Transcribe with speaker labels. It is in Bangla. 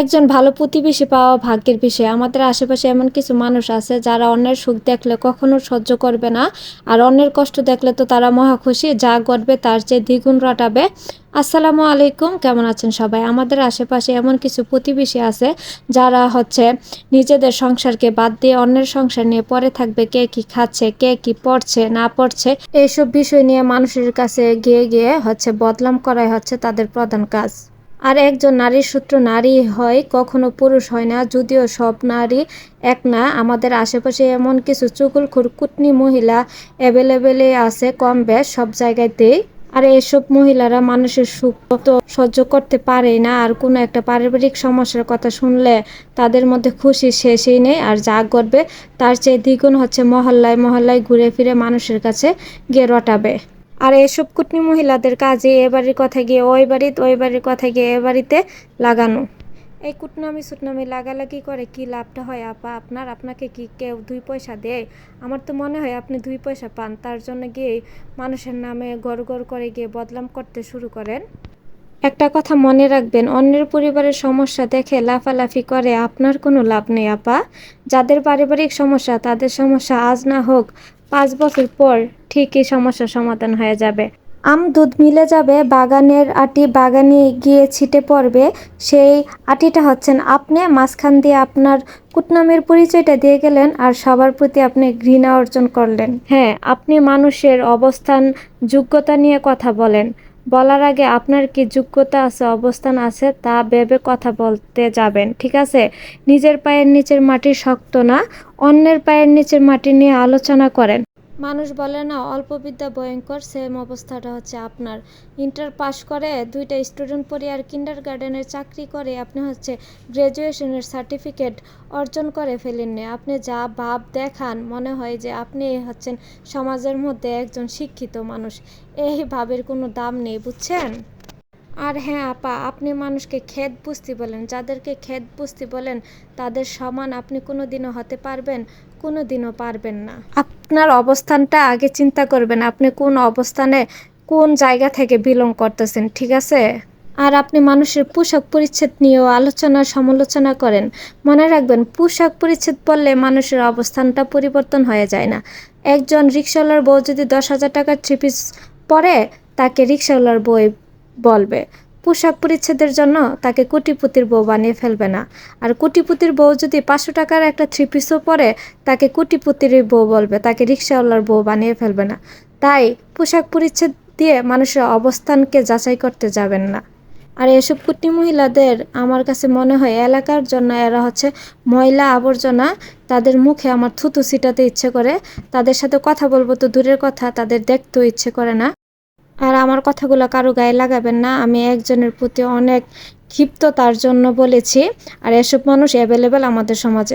Speaker 1: একজন ভালো প্রতিবেশী পাওয়া ভাগ্যের বিষয়। আমাদের আশেপাশে এমন কিছু মানুষ আছে যারা অন্যের সুখ দেখলে কখনো সহ্য করবে না আর অন্যের কষ্ট দেখলে তো তারা মহা খুশি। যা করবে তার চেয়ে দ্বিগুণ রটাবে আসসালামু আলাইকুম, কেমন আছেন সবাই? আমাদের আশেপাশে এমন কিছু প্রতিবেশী আছে যারা হচ্ছে নিজেদের সংসারকে বাদ দিয়ে অন্যের সংসার নিয়ে পরে থাকবে। কে কি খাচ্ছে, কে কি পড়ছে, না পড়ছে এইসব বিষয় নিয়ে মানুষের কাছে গিয়ে গিয়ে হচ্ছে বদলাম করাই হচ্ছে তাদের প্রধান কাজ। আর একজন নারীর সূত্র নারী হয়, কখনো পুরুষ হয় না। যদিও সব নারী এক না, আমাদের আশেপাশে এমন কিছু চুকুলখুর কুটনি মহিলা অ্যাভেলেবেলে আছে, কম বেশ সব জায়গাতেই। আর এসব মহিলারা মানুষের সুখ তো সহ্য করতে পারে না। আর কোনো একটা পারিবারিক সমস্যার কথা শুনলে তাদের মধ্যে খুশি শেষই নেই। আর যা করবে তার চেয়ে দ্বিগুণ হচ্ছে মহল্লায় মহল্লায় ঘুরে ফিরে মানুষের কাছে গিয়ে রটাবে। আর এসব কুটনি মহিলাদের কাজে এ বাড়ির কথা গিয়ে ওই বাড়িতে, ওই বাড়ির কথা গিয়ে এ বাড়িতে লাগানো। এই কুটনামি সুটনামি লাগালাগি করে কি লাভটা হয় আপা? আপনার আপনাকে কি কেউ দুই পয়সা দেয়? আমার তো মনে হয় আপনি দুই পয়সা পান, তার জন্য গিয়ে মানুষের নামে গড় গড় করে গিয়ে বদনাম করতে শুরু করেন। একটা কথা মনে রাখবেন, অন্যের পরিবারের সমস্যা দেখে লাফালাফি করে আপনার কোনো লাভ নেই আপা। যাদের পারিবারিক সমস্যা, তাদের সমস্যা আজ না হোক পাঁচ বছর পর ঠিকই সমস্যার সমাধান হয়ে যাবে। আম দুধ মিলে যাবে বাগানের আটি বাগানে গিয়ে ছিটে পড়বে। সেই আটিটা হচ্ছেন আপনি মাঝখান দিয়ে আপনার কুটনামের পরিচয়টা দিয়ে গেলেন আর সবার প্রতি আপনি ঘৃণা অর্জন করলেন। হ্যাঁ আপনি মানুষের অবস্থান যোগ্যতা নিয়ে কথা বলেন। বলার আগে আপনার কি যোগ্যতা আছে, অবস্থান আছে, তা ভেবে কথা বলতে যাবেন, ঠিক আছে? নিজের পায়ের নিচের মাটি শক্ত না, অন্যের পায়ের নিচের মাটি নিয়ে আলোচনা করেন। মানুষ বলে না, অল্প বিদ্যা ভয়ঙ্কর, সেম অবস্থাটা হচ্ছে আপনার। ইন্টার পাস করে দুইটা স্টুডেন্ট পড়ে আর কিন্ডার গার্ডেনের চাকরি করে, আপনি হচ্ছে গ্র্যাজুয়েশনের সার্টিফিকেট অর্জন করে ফেলেননি। আপনি যা ভাব দেখান, মনে হয় যে আপনি হচ্ছেন সমাজের মধ্যে একজন শিক্ষিত মানুষ। এই ভাবের কোনো দাম নেই, বুঝছেন? আর হ্যাঁ আপা, আপনি মানুষকে খেদ বুঝতে বলেন। যাদেরকে খেদ বুঝতে বলেন, তাদের সমান আপনি কোনো দিনও হতে পারবেন কোনো দিনও পারবেন না। আপনার অবস্থানটা আগে চিন্তা করবেন, আপনি কোন অবস্থানে কোন জায়গা থেকে বিলং করতেছেন, ঠিক আছে? আর আপনি মানুষের পোশাক পরিচ্ছেদ নিয়েও আলোচনা, সমালোচনা করেন। মনে রাখবেন, পোশাক পরিচ্ছেদ পরলে মানুষের অবস্থানটা পরিবর্তন হয়ে যায় না। একজন রিক্সাওয়ালার বউ যদি দশ হাজার টাকার থ্রি পিস পরে, তাকে রিক্সাওয়ালার বই বলবে, পোশাক পরিচ্ছেদের জন্য তাকে কোটিপতির বউ বানিয়ে ফেলবে না। আর কোটিপতির বউ যদি পাঁচশো টাকার একটা থ্রি পিসও পরে, তাকে কোটিপতিরই বউ বলবে, তাকে রিক্সাওয়ালার বউ বানিয়ে ফেলবে না। তাই পোশাক পরিচ্ছেদ দিয়ে মানুষের অবস্থানকে যাচাই করতে যাবেন না। আর এসব কুটনি মহিলাদের আমার কাছে মনে হয় এলাকার জন্য এরা হচ্ছে ময়লা আবর্জনা। তাদের মুখে আমার থুতু ছিটাতে ইচ্ছে করে। তাদের সাথে কথা বলব তো দূরের কথা, তাদের দেখতেও ইচ্ছে করে না। আর আমার কথাগুলো কারও গায়ে লাগাবেন না। আমি একজনের প্রতি অনেক ক্ষিপ্ত তার জন্য বলেছি। আর এসব মানুষ অ্যাভেলেবেল আমাদের সমাজে।